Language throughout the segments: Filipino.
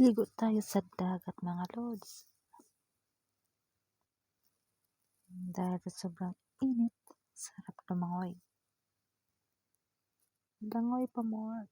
Ligo tayo sa dagat mga lods. Dahil sobrang init, sarap lumangoy. Langoy pa more.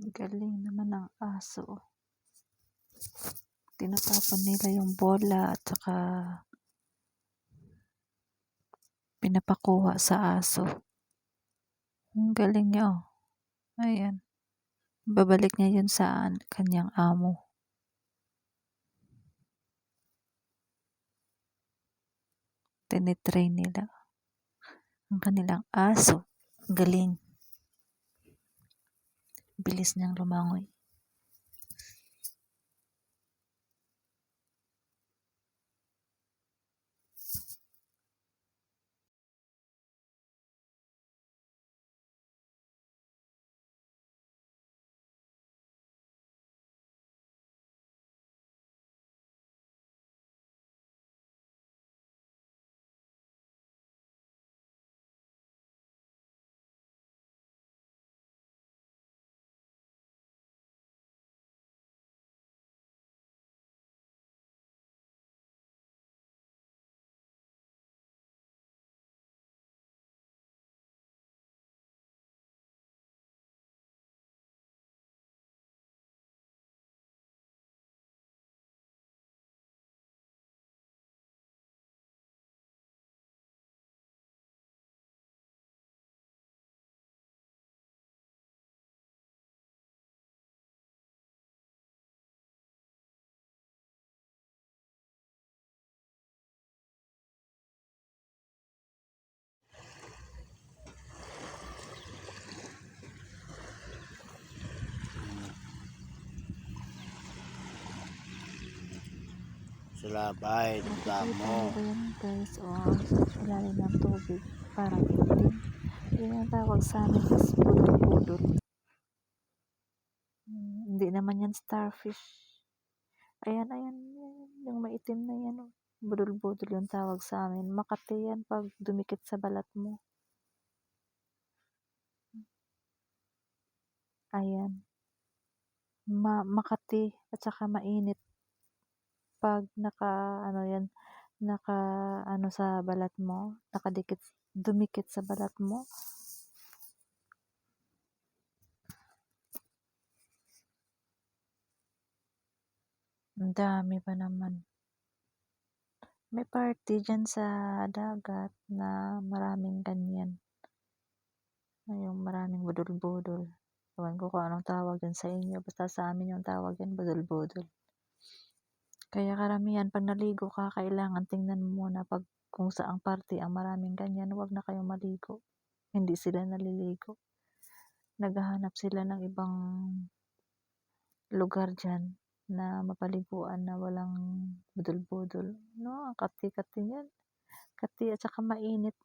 Galing naman ng aso. Tinatapon nila yung bola at saka pinapakuha sa aso. Ang galing niya oh. Ayan. Babalik niya yun sa kanyang amo. Tinitrain nila. Ang kanilang aso. Galing. Bilis niyang lumangoy. Sila bahay, damo. Guys? O, sa ilalim ng tubig. Parang itim. Yun ang tawag sa amin is budol-budol. Hmm, hindi naman yan starfish. Ayan, ayan. Yung maitim na yan. Oh. Budol-budol yung tawag sa amin. Makati yan pag dumikit sa balat mo. Ayan. Ma makati at saka mainit pag naka ano yan naka ano sa balat mo nakadikit dumikit sa balat mo? Ang dami pa naman. May party dyan sa dagat na maraming ganyan. Yung maraming budol-budol. Ewan ko kung anong tawag dyan sa inyo. Basta sa amin yung tawag yan budol-budol kaya karamihan 'pag naligo ka kailangan tingnan mo muna 'pag kung saang parte ang maraming ganyan, huwag na kayong maligo. Hindi sila naliligo. Naghahanap sila ng ibang lugar diyan na mapaliguan na walang budol-budol. 'No, ang kati-kati niyan. Kati at saka mainit.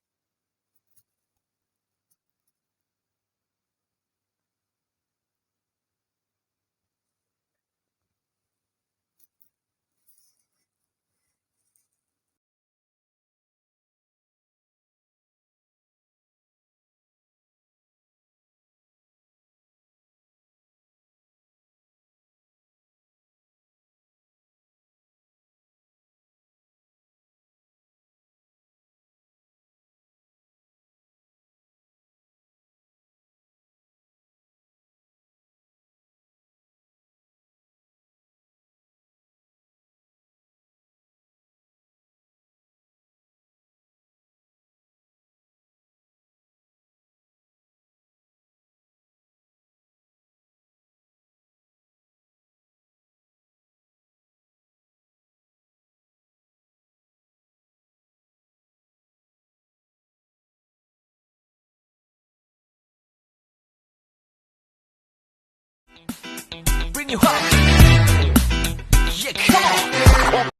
You. hot